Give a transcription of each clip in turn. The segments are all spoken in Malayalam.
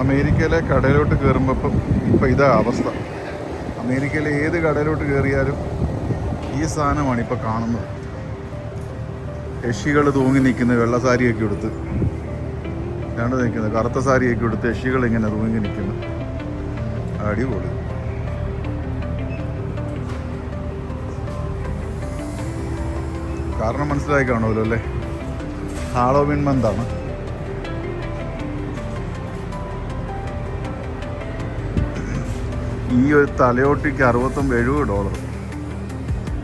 അമേരിക്കയിലെ കടയിലോട്ട് കയറുമ്പോൾ ഇപ്പം ഇപ്പം ഇതാ അവസ്ഥ. അമേരിക്കയിലെ ഏത് കടയിലോട്ട് കയറിയാലും ഈ സാധനമാണ് ഇപ്പോൾ കാണുന്നത്. യക്ഷികൾ തൂങ്ങി നിൽക്കുന്ന വെള്ള സാരിയൊക്കെ എടുത്ത് രണ്ട് നിൽക്കുന്നത് കറുത്ത സാരിയൊക്കെ എടുത്ത് യക്ഷികൾ ഇങ്ങനെ തൂങ്ങി നിൽക്കുന്നു. അടിപൊളി. കാരണം മനസ്സിലായി കാണുമല്ലോ അല്ലേ? ഹാളോവിൻ മന്താണ്. ഈ ഒരു തലയോട്ടിക്ക് അറുപത്തൊമ്പത് എഴുപത് ഡോളർ.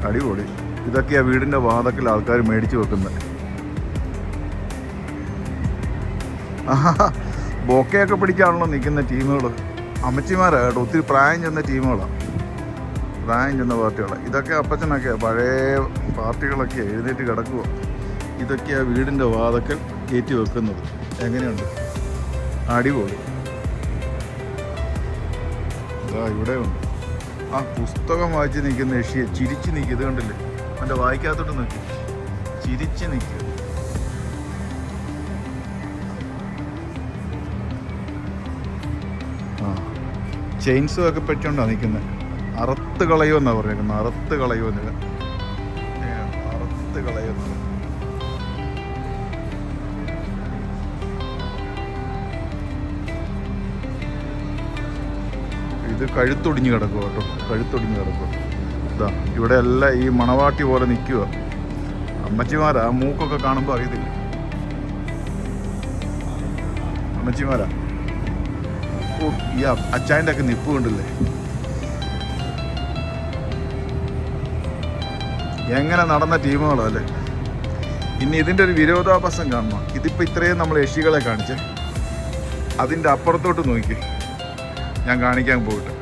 അടിപൊളി. ഇതൊക്കെയാണ് വീടിന്റെ വാതക്കിൽ ആൾക്കാർ മേടിച്ചു വെക്കുന്നത് ബോക്കയൊക്കെ പിടിക്കാണല്ലോ നിൽക്കുന്ന ടീമുകൾ അമ്മച്ചിമാരാണ് കേട്ടോ ഒത്തിരി പ്രായം ചെന്ന ടീമുകളാണ് പ്രായം ചെന്ന പാർട്ടികളാണ് ഇതൊക്കെ അപ്പച്ചനൊക്കെ പഴയ പാർട്ടികളൊക്കെ എഴുന്നേറ്റ് കിടക്കുക ഇതൊക്കെയാണ് വീടിന്റെ വാതക്കൽ കയറ്റി വെക്കുന്നത്. എങ്ങനെയുണ്ട്? അടിപൊളി. ഇതാ ഇവിടെ ഉണ്ട്. ആ പുസ്തകം വായിച്ച് നിൽക്കുന്ന യക്ഷിയെ ചിരിച്ച് നിൽക്കുക. ഇത് കണ്ടില്ലേ? അവന്റെ വായിക്കാത്തോട്ട് നോക്കി. ചിരിച്ച് നിൽക്കുക. ആ ചെയിൻസും ഒക്കെ പറ്റിക്കൊണ്ടാണ് നിൽക്കുന്നത് അറുത്ത് കളയുമെന്നാണ് പറഞ്ഞേക്കുന്നത്. അറുത്ത് കളയുമെന്നില്ല. അറുത്ത് കളയുമെന്ന് ഇത് കഴുത്തൊടിഞ്ഞ് കിടക്കുക കേട്ടോ. കഴുത്തൊടിഞ്ഞ് കിടക്കുക. ഇതാ ഇവിടെ എല്ലാം ഈ മണവാട്ടി പോലെ നിൽക്കുക. അമ്മച്ചിമാരാ മൂക്കൊക്കെ കാണുമ്പോൾ അറിയത്തില്ല. അമ്മച്ചിമാരാ. ഓ ഈ അച്ചായന്റെ ഒക്കെ നിപ്പ് കണ്ടില്ലേ? എങ്ങനെ നടന്ന ടീമുകളോ അല്ലേ? ഇനി ഇതിന്റെ ഒരു വിരോധാഭാസം കാണണം ഇതിപ്പോൾ ഇത്രയും നമ്മൾ യക്ഷികളെ കാണിച്ച്. അതിന്റെ അപ്പുറത്തോട്ട് നോക്കി ഞാൻ കാണിക്കാൻ പോയിട്ട്.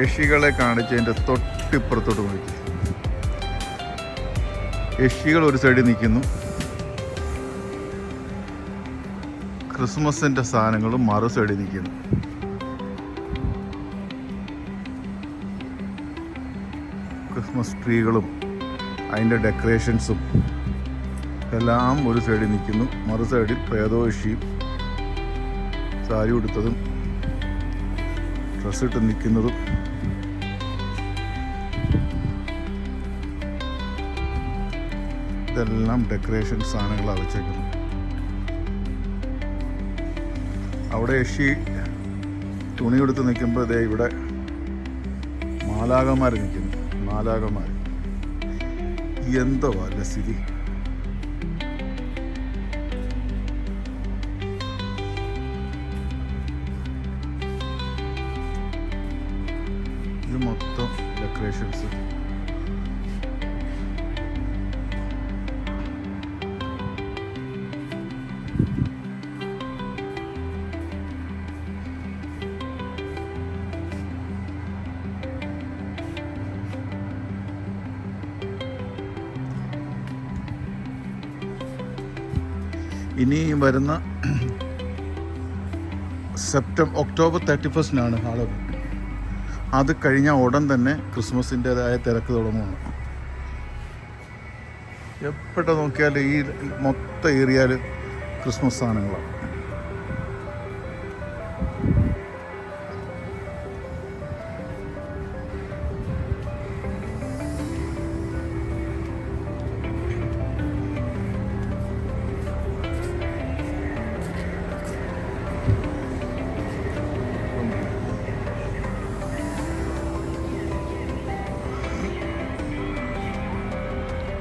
യക്ഷികളെ കാണിച്ചതിന്റെ തൊട്ടിപ്പുറത്തോട്ട് നോക്കി യക്ഷികൾ ഒരു സൈഡിൽ നിൽക്കുന്നു ക്രിസ്മസിന്റെ സാധനങ്ങളും മറു സൈഡിൽ നിൽക്കുന്നു ക്രിസ്മസ് ട്രീകളും അതിന്റെ ഡെക്കറേഷൻസും എല്ലാം ഒരു സൈഡിൽ നിൽക്കുന്നു മറു സൈഡിൽ പ്രേതോഷിയും സാരി ഉടുത്തതും ഡ്രസ്സിട്ട് നിൽക്കുന്നതും. ഇതെല്ലാം ഡെക്കറേഷൻ സാധനങ്ങളാണ് വെച്ചേക്കുന്നത്. അവിടെ യക്ഷി തുണി എടുത്ത് നിൽക്കുമ്പോൾ ദേ ഇവിടെ മാലാകന്മാർ നിൽക്കുന്നു. മാലാകന്മാർ എന്തോ അല്ല സ്ഥിതി ഇത് മൊത്തം ഡെക്കറേഷൻസ് ഇനി വരുന്ന സെപ്റ്റംബർ ഒക്ടോബർ തേർട്ടി ഫസ്റ്റിനാണ് ഹാളോവിൻ അത് കഴിഞ്ഞ ഉടൻ തന്നെ ക്രിസ്മസിന്റെതായ തിരക്ക് തുടങ്ങുന്നു. എപ്പോഴും നോക്കിയാൽ ഈ മൊത്തം ഏറിയാൽ ക്രിസ്മസ് സാധനങ്ങളാണ്.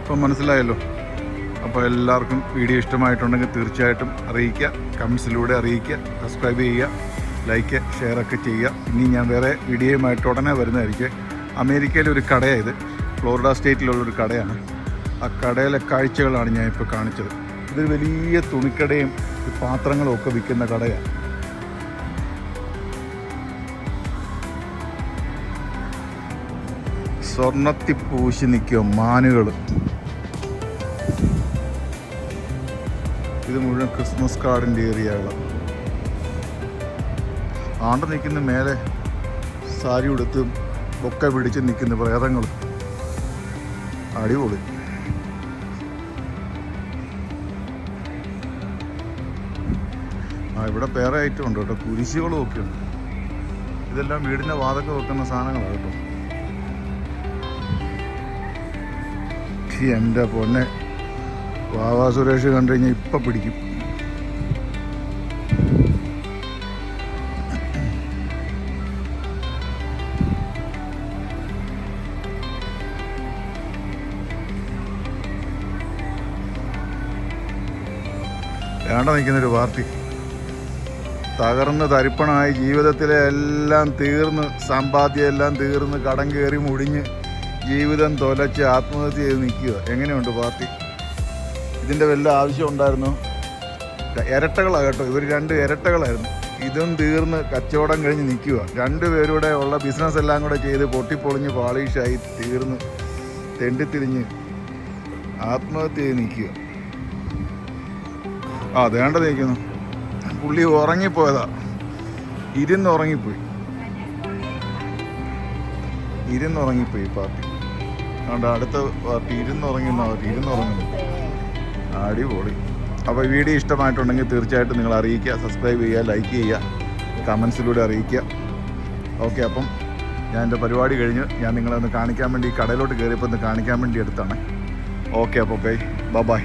ഇപ്പം മനസ്സിലായല്ലോ. അപ്പോൾ എല്ലാവർക്കും വീഡിയോ ഇഷ്ടമായിട്ടുണ്ടെങ്കിൽ തീർച്ചയായിട്ടും അറിയിക്കുക കമൻസിലൂടെ അറിയിക്കുക സബ്സ്ക്രൈബ് ചെയ്യുക ലൈക്ക് ഷെയർ ഒക്കെ ചെയ്യുക. ഇനി ഞാൻ വേറെ വീഡിയോയുമായിട്ട് ഉടനെ വരുന്നതായിരിക്കും. അമേരിക്കയിലെ ഒരു കടയാണ് ഇത് ഫ്ലോറിഡ സ്റ്റേറ്റിലുള്ളൊരു കടയാണ്. ആ കടയിലെ കാഴ്ചകളാണ് ഞാൻ ഇപ്പോൾ കാണിച്ചത്. ഇതൊരു വലിയ തുണിക്കടയും പാത്രങ്ങളും ഒക്കെ വിൽക്കുന്ന കടയാണ്. സ്വർണത്തിൽ പൂശി നിൽക്കുക മാനുകൾ ഇത് മുഴുവൻ ക്രിസ്മസ് കാർഡിന്റെ ഏരിയകളാണ് ആണ്ട് നിൽക്കുന്ന മേലെ സാരി ഉടുത്ത് ഒക്കെ പിടിച്ച് നിൽക്കുന്ന പ്രേതങ്ങൾ അടിപൊളി. ആ ഇവിടെ പേറെ ഐറ്റം ഉണ്ട് കേട്ടോ. കുരിശികളും ഒക്കെ ഉണ്ട്. ഇതെല്ലാം വീടിന്റെ വാതൊക്കെ വെക്കുന്ന സാധനങ്ങളാണ് കേട്ടോ. എന്റെ പൊന്നെ. വാവാ സുരേഷ് കണ്ടു കഴിഞ്ഞാൽ ഇപ്പം പിടിക്കും. വേണ്ട നിൽക്കുന്നൊരു പാർട്ടി. തകർന്ന് തരിപ്പണമായി ജീവിതത്തിലെ എല്ലാം തീർന്ന് സമ്പാദ്യം എല്ലാം തീർന്ന് കടം കയറി മുടിഞ്ഞ് ജീവിതം തൊലച്ച് ആത്മഹത്യ ചെയ്ത് നിൽക്കുക. എങ്ങനെയുണ്ട് പാർട്ടി? ഇതിന്റെ വല്ല ആവശ്യം ഉണ്ടായിരുന്നു? ഇരട്ടകളാണ് കേട്ടോ. ഇവർ രണ്ട് ഇരട്ടകളായിരുന്നു. ഇതും തീർന്ന് കച്ചവടം കഴിഞ്ഞ് നിൽക്കുക രണ്ടുപേരുടെ ഉള്ള ബിസിനസ് എല്ലാം കൂടെ ചെയ്ത് പൊട്ടിപ്പൊളിഞ്ഞ് പാളീഷായി തീർന്ന് തെണ്ടിത്തിരിഞ്ഞ് ആത്മഹത്യ ചെയ്ത് നിൽക്കുക ആ വേണ്ട നിൽക്കുന്നു പുള്ളി ഉറങ്ങിപ്പോയതാ. ഇരുന്ന് ഉറങ്ങിപ്പോയി. ഇരുന്ന് ഉറങ്ങിപ്പോയി പാർട്ടി. അതുകൊണ്ട് അടുത്ത പാർട്ടി ഇരുന്ന് ഉറങ്ങുന്ന പാർട്ടി ഇരുന്ന് ഉറങ്ങുന്നു. അടിപൊളി. അപ്പോൾ വീഡിയോ ഇഷ്ടമായിട്ടുണ്ടെങ്കിൽ തീർച്ചയായിട്ടും നിങ്ങൾ അറിയിക്കുക സബ്സ്ക്രൈബ് ചെയ്യുക ലൈക്ക് ചെയ്യുക കമൻസിലൂടെ അറിയിക്കുക. ഓക്കെ അപ്പം ഞാൻ എന്റെ പരിപാടി കഴിഞ്ഞ് ഞാൻ നിങ്ങളെ ഒന്ന് കാണിക്കാൻ വേണ്ടി കടയിലോട്ട് കയറിയപ്പോൾ ഒന്ന് കാണിക്കാൻ വേണ്ടി എടുത്താണ് ഓക്കെ അപ്പോൾ ബൈ ബൈ